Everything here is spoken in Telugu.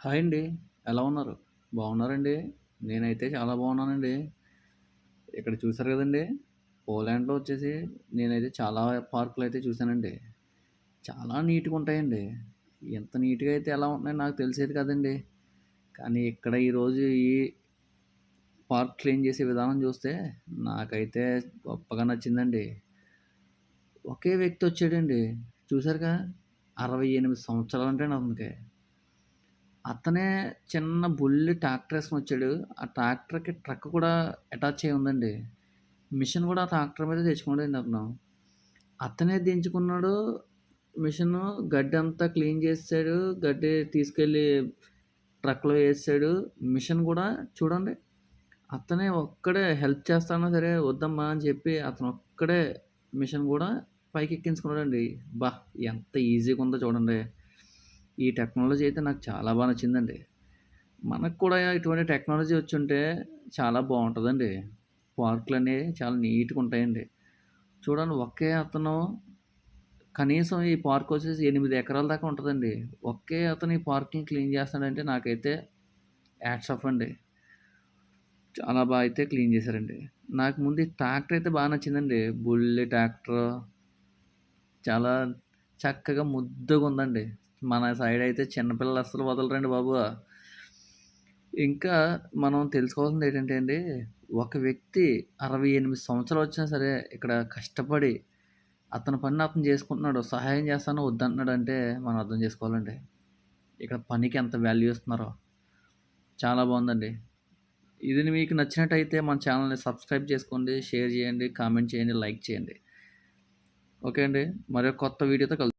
హాయ్ అండి. ఎలా ఉన్నారు? బాగున్నారండి? నేనైతే చాలా బాగున్నానండి. ఇక్కడ చూసారు కదండీ! పోలాండ్‌లో వచ్చేసి నేనైతే చాలా పార్కులు అయితే చూశానండి చాలా నీట్‌గా ఉంటాయండి. ఎంత నీట్‌గా అయితే ఎలా ఉంటున్నాయో నాకు తెలిసేది కదండి కానీ ఇక్కడ ఈరోజు ఈ పార్క్ క్లీన్ చేసే విధానం చూస్తే నాకైతే గొప్పగా నచ్చిందండి. ఒకే వ్యక్తి వచ్చాడండి. చూసారుగా అరవై ఎనిమిది సంవత్సరాలు అంటే అతనికి. అతనే చిన్న బుల్లి ట్రాక్టర్ ఏసుకొనొచ్చాడు. ఆ ట్రాక్టర్‌కి ట్రక్ కూడా అటాచ్ అయ్యి ఉందండి. మిషన్ కూడా ఆ ట్రాక్టర్ మీద తెచ్చుకున్నాడండి అతను. అతనే దించుకున్నాడు మిషన్ గడ్డి అంతా క్లీన్ చేసాడు గడ్డి తీసుకెళ్ళి ట్రక్‌లో వేసాడు మిషన్ కూడా చూడండి. అతనే ఒక్కడే హెల్ప్ చేస్తానో సరే వద్దమ్మా అని చెప్పి అతను ఒక్కడే మిషన్ కూడా పైకి ఎక్కించుకున్నాడండి బా ఎంత ఈజీగా ఉందో చూడండి. ఈ టెక్నాలజీ అయితే నాకు చాలా బాగా నచ్చిందండి. మనకు కూడా ఇటువంటి టెక్నాలజీ వచ్చుంటే చాలా బాగుంటుందండి పార్కులు అనేవి చాలా నీట్‌గా ఉంటాయండి. చూడండి ఒకే అతను కనీసం ఈ పార్క్ వచ్చేసి ఎనిమిది ఎకరాల దాకా ఉంటుందండి ఒకే అతను ఈ పార్క్‌ని క్లీన్ చేస్తాడంటే నాకైతే యాడ్స్ ఆఫ్ అండి. చాలా బాగా అయితే క్లీన్ చేశారండి. నాకు ముందు ట్రాక్టర్ అయితే బాగా నచ్చిందండి. బుల్లి ట్రాక్టర్. చాలా చక్కగా ముద్దుగా ఉందండి. మన సైడ్ అయితే చిన్నపిల్లలు అస్సలు వదలరండి బాబు. ఇంకా మనం తెలుసుకోవాల్సింది ఏంటంటే అండి, ఒక వ్యక్తి 68 సంవత్సరాలు వచ్చినా సరే ఇక్కడ కష్టపడి అతని పని అతను చేసుకుంటున్నాడు. సహాయం చేస్తాను వద్దంటున్నాడంటే మనం అర్థం చేసుకోవాలండి. ఇక్కడ పనికి ఎంత వాల్యూ ఇస్తున్నారో. చాలా బాగుందండి ఇది మీకు నచ్చినట్టయితే మన ఛానల్‌ని సబ్స్క్రైబ్ చేసుకోండి, షేర్ చేయండి, కామెంట్ చేయండి, లైక్ చేయండి. ఓకే అండి. మరో కొత్త వీడియోతో కలుద్దాం.